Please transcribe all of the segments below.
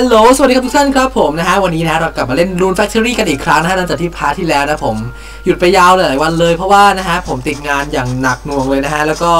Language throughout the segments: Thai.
ฮัลโหล สวัสดีครับทุกท่านครับผมนะฮะ วันนี้นะเรากลับมาเล่น Rune Factory กันอีกครั้งนะฮะหลังจากที่พาร์ทที่แล้วนะผมหยุดไปยาวหลายวันเลยเพราะว่านะฮะผมติดงานอย่างหนักหน่วงเลยนะฮะ แล้วก็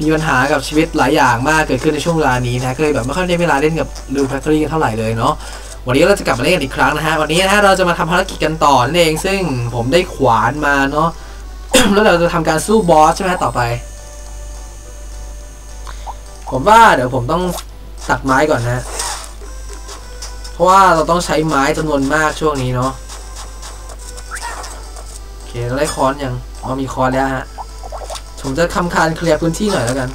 มีปัญหากับชีวิตหลายอย่างมากเกิดขึ้นในช่วงเวลานี้นะก็เลยแบบไม่ค่อยได้เวลาเล่นกับ Rune Factory กันเท่าไหร่เลยเนาะ วันนี้เราจะกลับมาเล่นกันอีกครั้งนะฮะ วันนี้นะฮะเราจะมาทำภารกิจกันต่อนั่นเอง ซึ่งผมได้ขวานมาเนาะ แล้วเราจะทำการสู้บอสใช่ไหมต่อไป ผมว่าเดี๋ยวผมต้องตัดไม้ก่อนนะ เพราะว่าเราต้องใช้ไม้จำนวนมากช่วงนี้เนาะโอเคเราได้ค้อนยังเรามีค้อนแล้วฮะผมจะคำคานเคลียร์พื้นที่หน่อยแล้วกัน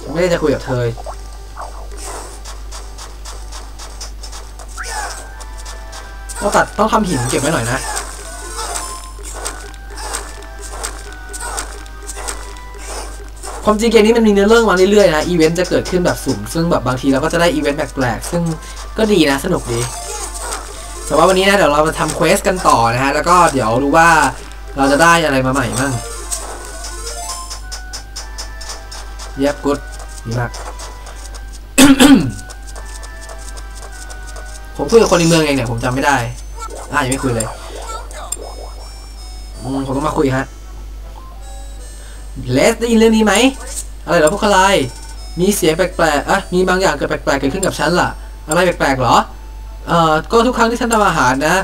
ผมไม่ได้จะคุยกับเธอต้องตัดต้องทำหินเก็บไว้หน่อยนะ ความจริงเกมนี้มันมีเนื้อเรื่องมาเรื่อยๆนะอีเวนต์จะเกิดขึ้นแบบสุ่มซึ่งแบบบางทีเราก็จะได้อีเวนต์แปลกๆซึ่งก็ดีนะสนุกดีแต่ว่าวันนี้นะเดี๋ยวเรามาทำเควสกันต่อนะฮะแล้วก็เดี๋ยวดูว่าเราจะได้อะไรมาใหม่บ้างเย็บกุดดีมากผมคุยกับคนในเมืองเองเนี่ยผมจำไม่ได้อ่ายังไม่คุยเลยอืมผมต้องมาคุยฮะ เลสได้ยินเรื่องนี้ไหมอะไรเหรอพวกคลายมีเสียงแปลกๆอะมีบางอย่างเกิดแปลกๆเกิดขึ้นกับฉันล่ะ อะไรแปลกๆหรอเอ่อก็ทุกครั้งที่ฉันทำอาหารนะ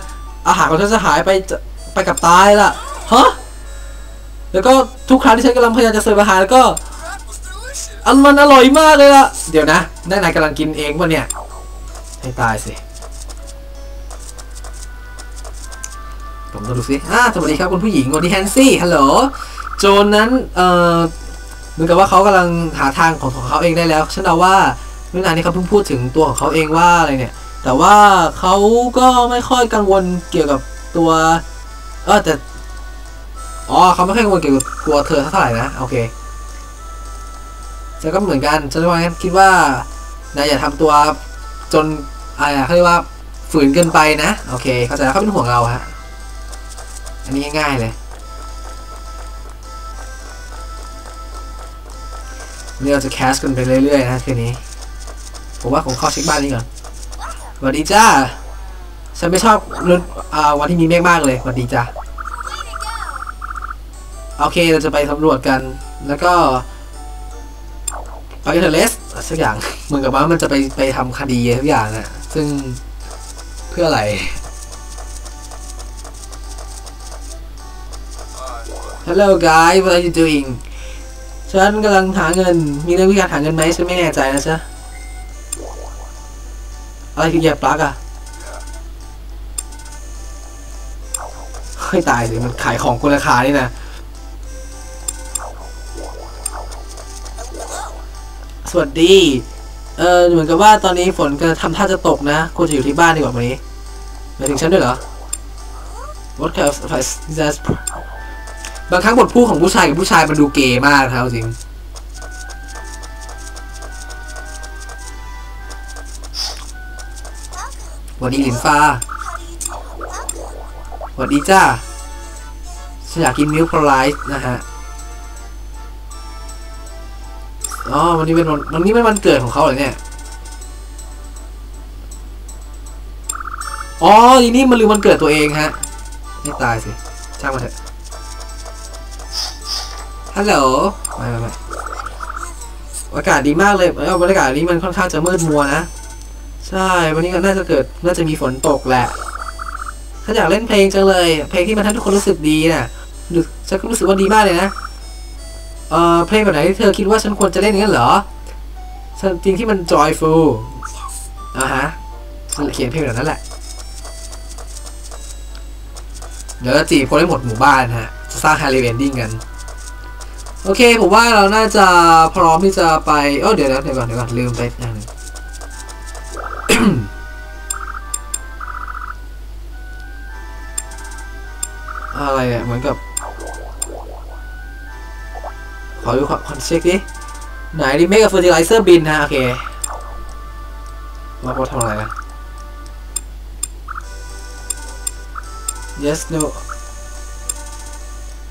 อาหารของฉันจะหายไปจะไปกับตายล่ะฮะแล้วก็ทุกครั้งที่ฉันกำลังพยายามจะเสิร์ฟอาหารแล้วก็อันมันอร่อยมากเลยล่ะ เดี๋ยวนะนั่นนายกำลังกินเองป่ะเนี่ยให้ตายสิผมต้องดูสิอ่าสวัสดีครับคุณผู้หญิงสวัสดีแฮนซี่ฮัลโหล โจนนั้นเอ่อเหมือนกับว่าเขากำลังหาทางของของเขาเองได้แล้วฉันเดาว่าเมื่อนานนี้เขาเพิ่งพูดถึงตัวของเขาเองว่าอะไรเนี่ย แต่ว่าเขาก็ไม่ค่อยกังวลเกี่ยวกับตัวเออแต่อ๋อเขาไม่ค่อยกังวลเกี่ยวกับตัวเธอเท่าไหร่นะโอเคแต่ก็เหมือนกันฉันว่างั้นคิดว่านายอย่าทำตัวจนอะไรอะเขาเรียกว่าฝืนเกินไปนะ โอเค เข้าใจแล้วเขาเป็นห่วงเราฮะ อันนี้ง่ายๆเลย นี่เราจะแคสกันไปเรื่อยๆนะคืนนี้ ผมว่าผมเข้าเช็คบ้านนี้ก่อนสวัสดีจ้า ฉันไม่ชอบวันที่มีเมฆมากเลยสวัสดีจ้าโอเคเราจะไปสำรวจกัน แล้วก็ไปกันเถอะเลสสักอย่าง เหมือนกับว่ามันจะไปไปทำคดีทุกอย่างอะซึ่งเพื่ออะไร Hello guys what are you doing ฉันกำลังหาเงิน มีเรื่องวิธีการหาเงินไหมฉันไม่แน่ใจนะจ๊ะอะไรคือเหยียบปลั๊กอะเฮ้ยตายสิ มันขายของคนราคานี่นะสวัสดี เออเหมือนกับว่าตอนนี้ฝนก็ทำท่าจะตกนะควรจะอยู่ที่บ้านดีกว่าวันนี้หมายถึงฉันด้วยเหรอ What kind of advice is that บางครั้งบทพูดของผู้ชายกับผู้ชายมันดูเกย์มากครับจริงสวัสดีหลินฟ้าสวัสดีจ้าฉันอยากกินมิลค์พลไลท์นะฮะ อ๋อ วันนี้เป็นวันวันนี้เป็นวันเกิดของเขาเหรอเนี่ย อ๋อทีนี้มันลืมวันเกิดตัวเองฮะ ไม่ตายสิ ช่างมันเถอะ ฮัลโหลไม่ไม่ไม่อากาศดีมากเลยเอ้าบรรยากาศนี้มันค่อนข้างจะมืดมัวนะ ใช่ วันนี้ก็น่าจะเกิด น่าจะมีฝนตกแหละถ้าอยากเล่นเพลงจังเลย เพลงที่มันทำให้ทุกคนรู้สึกดีน่ะฉันก็รู้สึกว่าดีมากเลยนะ เอ่อเพลงแบบไหนที่เธอคิดว่าฉันควรจะเล่นงั้นเหรอจริงที่มัน joyful อ่าฮะฉันเขียนเพลงแบบนั้นแหละ เดี๋ยวจะจีบคนให้หมดหมู่บ้านฮะจะสร้างฮาริเวนดิ้งกัน โอเค ผมว่าเราน่าจะพร้อมที่จะไปเออเดี๋ยวนะเดี๋ยวก่อนเดี๋ยวก่อนลืมไปอย่างนึงอะไรอะเหมือนกับ ขอดูขอคอนเช็คดิ ไหนดิเมกกับเฟอร์ติไลเซอร์บินฮะโอเคมาโพสทำอะไรกัน yes no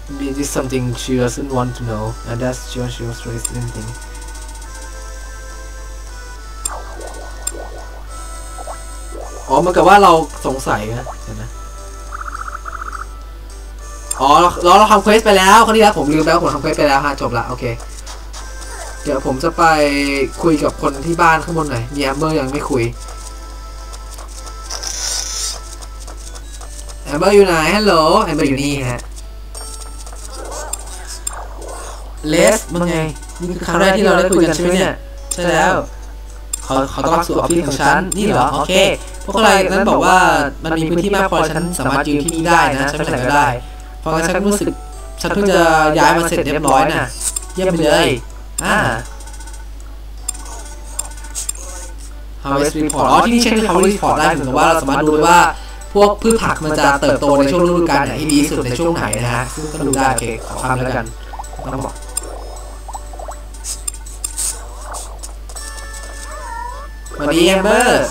Maybe this is something she doesn't want to know, and that's just she was raised in thing. อ๋อเหมันกับว่าเราสงสัยนะเห็นไหมอ๋อเราเราทำเควสไปแล้วคราวนี้แล้วผมลืมไปว่าผมทำเควสไปแล้วฮะจบละโอเค เดี๋ยวผมจะไปคุยกับคนที่บ้านข้างบนหน่อยมีแอมเบอร์ยังไม่คุยแอมเบอร์อยู่ไหนฮัลโหลแอมเบอร์อยู่นี่ฮะ เลสมันไงนี่คือครั้งแรกที่เราได้คุยกันใช่ไหมเนี่ยใช่แล้วเขาเขาต้องรับสู่ออฟฟิศของฉันนี่เหรอโอเคพวกอะไรนั้นบอกว่ามันมีพื้นที่มากพอฉันสามารถยืนที่นี่ได้นะฉันไปไหนก็ได้เพราะงั้นฉันรู้สึกฉันเพิ่งจะย้ายมาเสร็จเรียบร้อยน่ะเยี่ยมเลยอ่า Harvest Report อ๋อที่นี่เช็ค Harvest Report ได้เหมือนกับว่าเราสามารถดูได้ว่าพวกพืชผักมันจะเติบโตในช่วงฤดูกาลไหนที่ดีที่สุดในช่วงไหนนะฮะซึ่งก็ดูได้โอเคขอข้ามแล้วกันต้องบอก วัสดีแอมเบอร์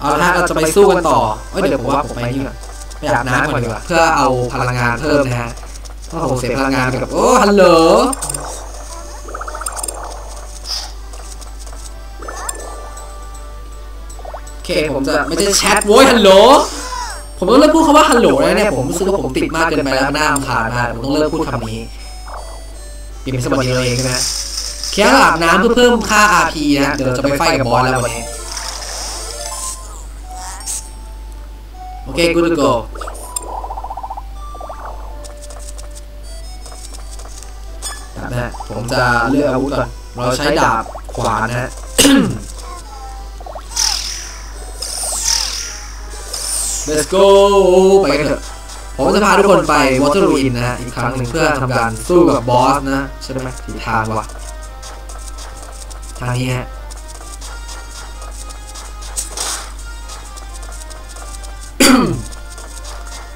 เอาละฮะเราจะไปสู้กันต่อเอ้ยเดี๋ยวผมว่าผมไปนี่ก่อนไปอาบน้ำก่อนดีกว่าเพื่อเอาพลังงานเพิ่มนะฮะเพราะผมเสียพลังงานไปกับโอ้ฮัลโหลโอเคผมจะไม่ใช่แชทโว้ยฮัลโหลผมต้องเลิกพูดคำว่าฮัลโหลแล้วเนี่ยผมรู้สึกว่าผมติดมากเกินไปแล้วน่ารำคาญมากผมต้องเลิกพูดคำนี้เปลี่ยนเป็นสวัสดีเราเองนะ แค่อาบน้ำเพื่อเพิ่มค่า RP นะเดี๋ยวเราจะไปไฟกับบอสแล้ววันนี้โอเค good to go ดาบนะผมจะเลือกอาวุธก่อน เราใช้ดาบขวานนะฮะ Let's go ไปกันเถอะ ผมจะพาทุกคนไป Water Ruin นะฮะอีกครั้งหนึ่งเพื่อทำการสู้กับบอสนะ ใช่ไหมผิดทางวะ ทางนี้ฮะ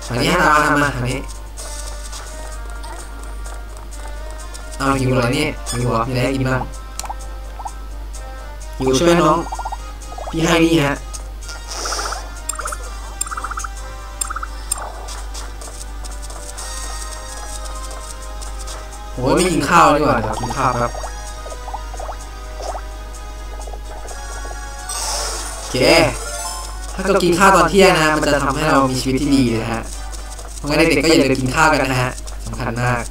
ทางนี้ฮะตามมาตามาทางนี้เอาหิวอะไรเนี่ยหิวเหรอมีอะไรให้กินบ้างหิวใช่ไหมน้อง พี่ให้นี่ฮะโอ้ยไม่กินข้าวดีกว่าเดี๋ยวกินข้าวครับ เค ถ้าเรากินข้าวตอนเที่ยงนะมันจะทำให้เรามีชีวิตที่ดีเลยนะฮะเพราะงั้นเด็กๆก็อย่าลืมกินข้าวกันนะฮะสำคัญมาก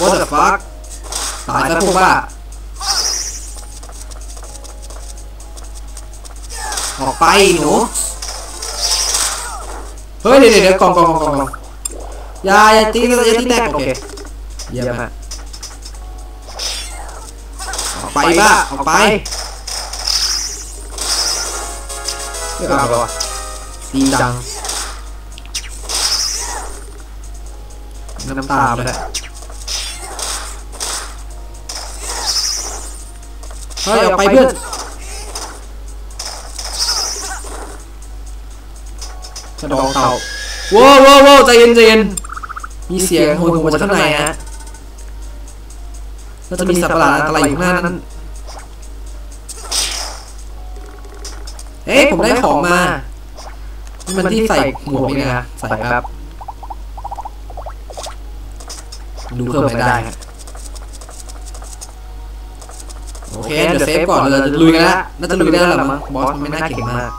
What the fuck ตายซะพวกบ้าออกไปหนู เฮ้ยเดี๋ยวเดี๋ยวเดี๋ยวกองกองกองกองอย่าอย่าตีอย่าตีแตกโอเค เยี่ยมฮะออกไปบ้าออกไปเฮ้ยเอาไปวะดีจัง น้ำตาไปแล้วเฮ้ยออกไปเพื่อนกระดองเต่าว้าวว้าวว้าวใจเย็นใจเย็นมีเสียงโหยหวนมาจากข้างในฮะ แล้วจะมีสัตว์ประหลาดอะไรอยู่ข้างหน้านั้นเอ๊ะผมได้ของมานี่มันที่ใส่หมวกนี่นะใส่ครับดูเพิ่มไม่ได้ฮะโอเค เดี๋ยวเซฟก่อนเราจะลุยกันแล้วน่าจะลุยได้แล้วล่ะมั้งบอสมันไม่น่าเก่งมาก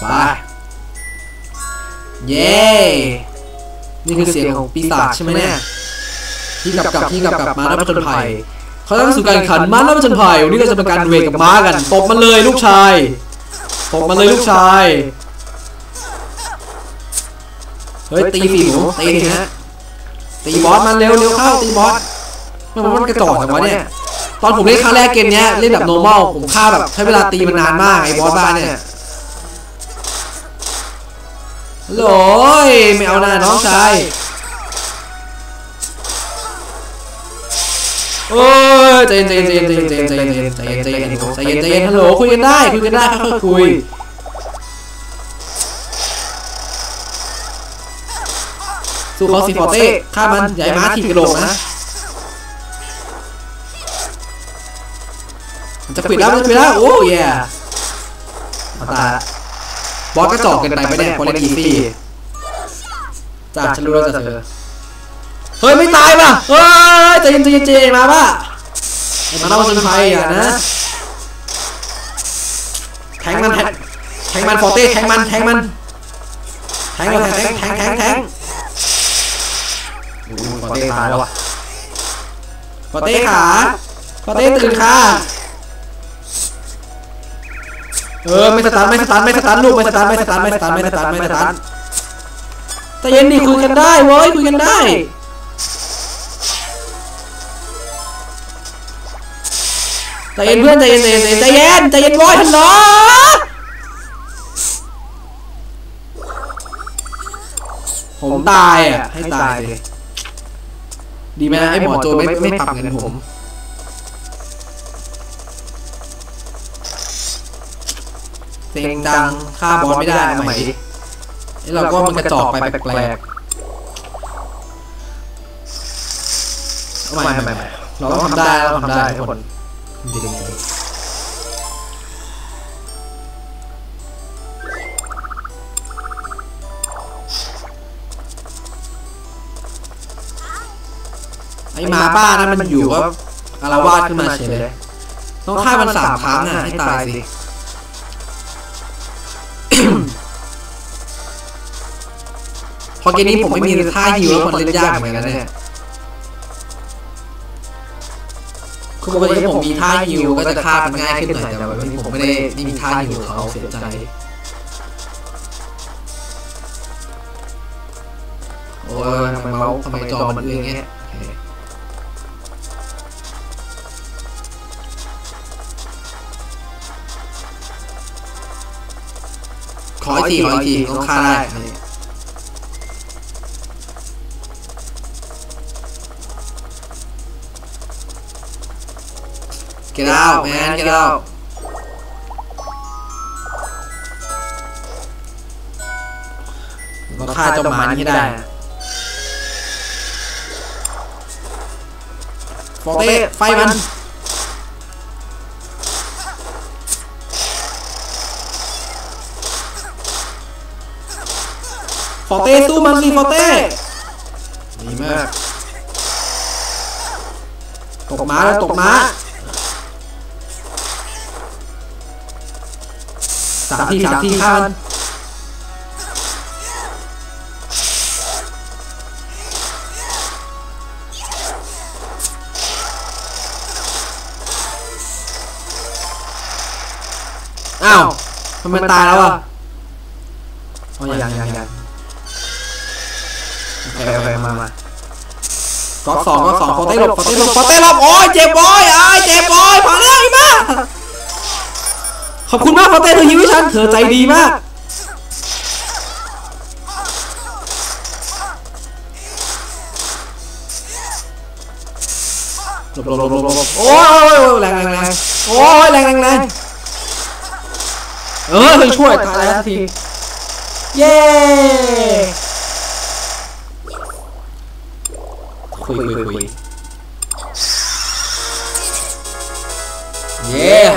ไปเย้ นี่คือเสียงของปีศาจใช่ไหมเนี่ย ที่กลับกลับที่กลับกลับมาแล้วผจญภัยเขาต้องสู่การแข่งขันม้าแล้วผจญภัยวันนี้เราจะเป็นการเวทกับม้ากันตบมันเลยลูกชายตบมันเลยลูกชายเฮ้ยตีฝีหนูตีสิฮะตีบอสมันเร็วเร็วเข้าตีบอสมันมันกระจอกจังวะเนี่ยตอนผมเล่นครั้งแรกเกมเนี้ยเล่นแบบ normal ผมฆ่าแบบใช้เวลาตีมันนานมากไอ้บอสบ้าเนี่ยฮัลโหลยไม่เอาหน้าน้องชาย โอ้ยใจเย็นใจเย็นใจเย็นใจเย็นใจเย็นใจเย็นใจเย็นใจเย็นใจเย็นใจเย็นฮัลโหลคุยกันได้คุยกันได้ค่อยๆคุยสู้เขาสิฟอเต้ฆ่ามันใหญ่ม้าถีกระโหลกนะมันจะปิดแล้วมันจะปิดแล้วโอ้ยเอาตาบอสก็จอกกินไปไม่ได้พอเล่นอีซี่จากฉันรู้แล้วจากเธอ เฮ้ยไม่ตายป่ะเฮ้ยใจเย็นใจเย็นใจเย็นมาป่ะมาเล่าจนไฟอะนะแทงมันแทงแทงมันฟอเต้แทงมันแทงมันแทงมันแทงแทงแทงแทงฟอเต้ตายแล้ววะฟอเต้ขาฟอเต้ตื่นค่ะเออไม่สตาร์ทไม่สตาร์ทไม่สตาร์ทลูกไม่สตาร์ทไม่สตาร์ทไม่สตาร์ทไม่สตาร์ทไม่สตาร์ทใจเย็นดิคุยกันได้เว้ยคุยกันได้ ใจเย็นเพื่อนใจเย็นใจเย็นใจเย็นใจเย็นบอยฮัลโหลผมตายอะให้ตายดิดีไหมนะไอ้หมอโจไม่ไม่ปรับเงินผมเสียงดังฆ่าบอสไม่ได้เอาใหม่ดิไอ้เราก็มันกระจอกไปแปลกๆเอาใหม่ใหม่ใหม่เราต้องทำได้เราทำได้ทุกคน ไอ้หมาบ้านั้นมันอยู่ก็อารวาสขึ้นมาเฉยเลยต้องฆ่ามันสามครั้งอะให้ตายสิพอเกมนี้ผมไม่มีท่าฮิวแล้วคนเล่นยากเหมือนกันนะเนี่ย คือปกติถ้าผมมีท่าฮิวก็จะฆ่ามันง่ายขึ้นหน่อยแต่วันนี้ผมไม่ได้ไม่มีท่าฮิวเขาเสียใจโอ้ยทำไมเมาส์ทำไมจอมันเอื้องเงี้ยขออีกทีขออีกทีต้องฆ่าได้ อันนี้ Get out, man. Get out. เราฆ่าเจ้าหมานี่ให้ได้ฟอเต้ไฟมันฟอเต้สู้มันสิฟอเต้ดีมาก ตกม้าแล้วตกม้า สามทีสามทีข้านอ้าวทำไมตายแล้วอะอ๋อยังยังยังโอเคโอเคมามาก๊อกสองก๊อกสองฟอเต้หลบฟอเต้หลบฟอเต้หลบโอ้ยเจ็บบอยอ้ายเจ็บบอยพอแล้วอีมา อบคุณมากฟอเต้เธอฮิวให้ฉันเธอใจดีมาก หลบหลบหลบหลบโอ้ยแรงแรงแรงโอ้ยแรงแรงแรงเออเธอช่วยตายแล้วทีเย้คุยคุยคุย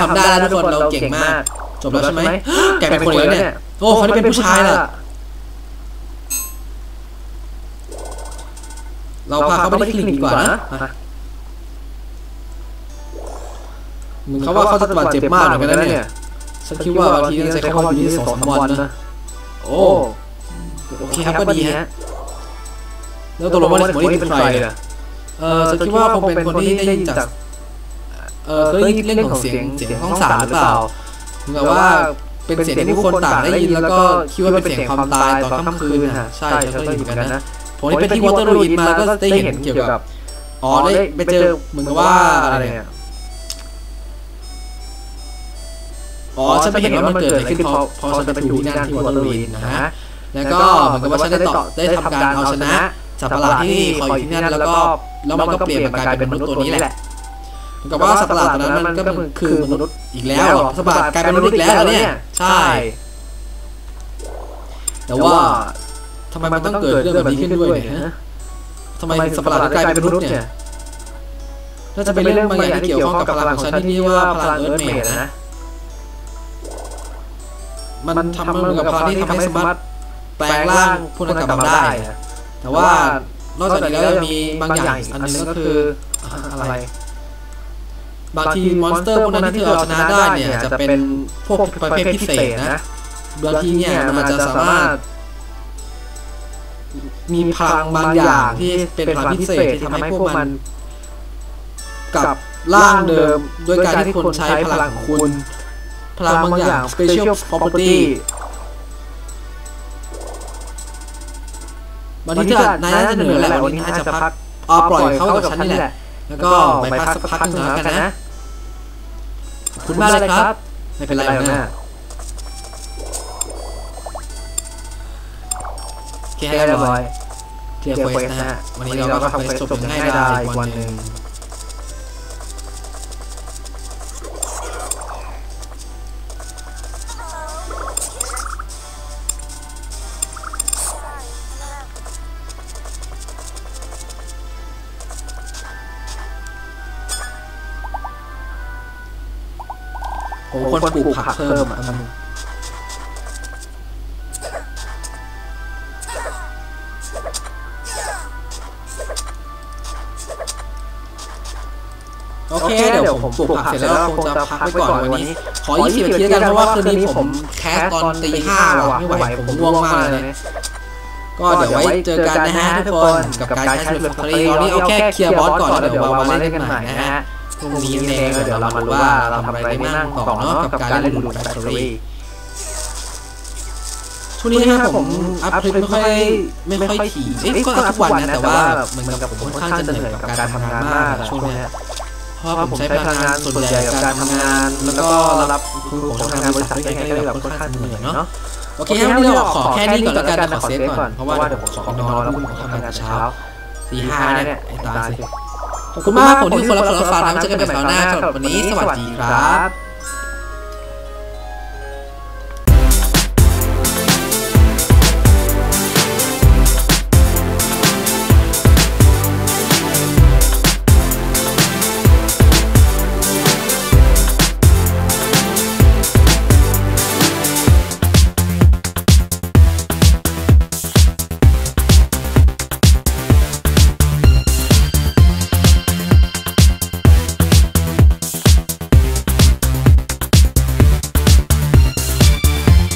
ทำได้แล้วทุกคนเราเก่งมาก จบแล้วใช่ไหมแกเป็นคนอีกแล้วเนี่ย โอ้เขาได้เป็นผู้ชายล่ะ เราพาเขาไปที่คลินิกดีกว่านะมึงเขาว่าเขาจะบาดเจ็บมากเหมือนกันนะเนี่ย ฉันคิดว่าบางทีน่าจะเข้าอยู่ที่สองสามวันนะ โอ้โอเคครับก็ดีฮะ แล้วตกลงว่าสมมตินี่เป็นใครล่ะเออฉันคิดว่าคงเป็นคนที่ได้ยินจาก เออเคยเรื่องของเสียงเสียงห้องสารหรือเปล่าเหมือนกับว่าเป็นเสียงที่ผู้คนต่างได้ยินแล้วก็คิดว่าเป็นเสียงความตายตอนค่ำคืนฮะใช่ฉันก็ได้ยินเหมือนกันนะผมได้ไปที่วอเตอร์ลูอินมาแล้วก็ได้เห็นเกี่ยวกับอ๋อได้ไปเจอเหมือนกับว่าอะไรเนี่ยอ๋อฉันไปเห็นว่ามันเกิดอะไรขึ้นเพราะเพราะฉันไปอยู่ที่นั่นที่วอเตอร์ลูอินนะฮะแล้วก็เหมือนกับว่าฉันได้ต่อได้ทำการเอาชนะสัตว์ประหลาดที่คอยอยู่ที่นั่นแล้วก็แล้วมันก็เปลี่ยนมากลายเป็นมนุษย์ตัวนี้แหละเหมือน กับว่าสัตว์ประหลาดตัวนั้นมันก็คือมนุษย์อีกแล้วเหรอสัตว์ประหลาดกลายเป็นมนุษย์อีกแล้วเหรอเนี่ย ใช่ แต่ว่าทำไมมันต้องเกิดเรื่องแบบนี้ขึ้นด้วยเนี่ยฮะทำไมสัตว์ประหลาดถึงกลายเป็นมนุษย์เนี่ยน่าจะเป็นเรื่องบางอย่างที่เกี่ยวข้องกับพลังของฉันที่เรียกว่าพลังเอิร์ธเมดนะ มันทำเหมือนกับพลังที่ทำให้สามารถแปลงร่างพวกนั้นกลับมาได้อะแต่ว่านอกจากนี้แล้วยังมีบางอย่างอีกอันหนึงก็คืออะไร บางทีมอนสเตอร์พวกนั้นที่เราชนะได้เนี่ยจะเป็นพวกประเภทพิเศษนะบางทีเนี่ยมันจะสามารถ มีพลังบางอย่างที่เป็นพลังพิเศษที่ทำให้พวกมันกลับร่างเดิมโดยการที่คุณใช้พลังของคุณ พลังบางอย่าง special property บางทีถ้านายน่าจะเหนื่อยแหละวันนี้น่าจะพักเอาปล่อยเขากับฉันนี่แหละ แล้วก็ไปพักสักพักหนึงแล้วกันนะขอบคุณมากเลยครับ ไม่เป็นไรหรอกนะโอเคให้เรียบร้อยเคลียร์เควสนะฮะวันนี้เราก็ทำเควสจบอย่างง่ายดายอีกวันหนึ่ง ผมควรปลูกผักเพิ่มอะโอเค เดี๋ยวผมปลูกผักเสร็จแล้วคงจะพักไว้ก่อนวันนี้ ขอ 20นาทีแล้วกันเพราะว่าคืนนี้ผมแคสตอนตีห้าว่ะไม่ไหวผมง่วงมากเลยนะก็เดี๋ยวไว้เจอกันนะฮะทุกคน กับการใช้เรือฟรีตอนนี้เอาแค่เคลียร์บอสก่อนแล้วเดี๋ยวเรามาเล่นกันใหม่นะฮะ พรุ่งนี้เองเดี๋ยวเรามาดูว่าเราทำอะไรได้บ้างต่อเนาะกับการเล่นดูดแบตเตอรี่ช่วงนี้นะครับผมอัพคลิปไม่ค่อยไม่ค่อยถี่เอ้ยก็อัพทุกวันนะแต่ว่าเหมือนกับผมค่อนข้างจะเหนื่อยกับการทำงานมากอะช่วงเนี้ยเพราะว่าผมใช้พลังงานส่วนใหญ่กับการทำงาน แล้วก็รับคือผมทำงานบริษัทด้วยกันก็เลยแบบค่อนข้างเหนื่อยเนาะโอเคครับวันนี้เราขอแค่นี้ก่อนแล้วกันนะขอเซฟก่อนเพราะว่าเดี๋ยวผมขอนอนแล้วพรุ่งนี้ผมทำงานแต่เช้าตีห้าเนี่ยไอ้ตาสิ ขอบคุณมากผมที่คนรับฟังรับฟังนะเจอกันใหม่คราวหน้าสำหรับวันนี้สวัสดีครับ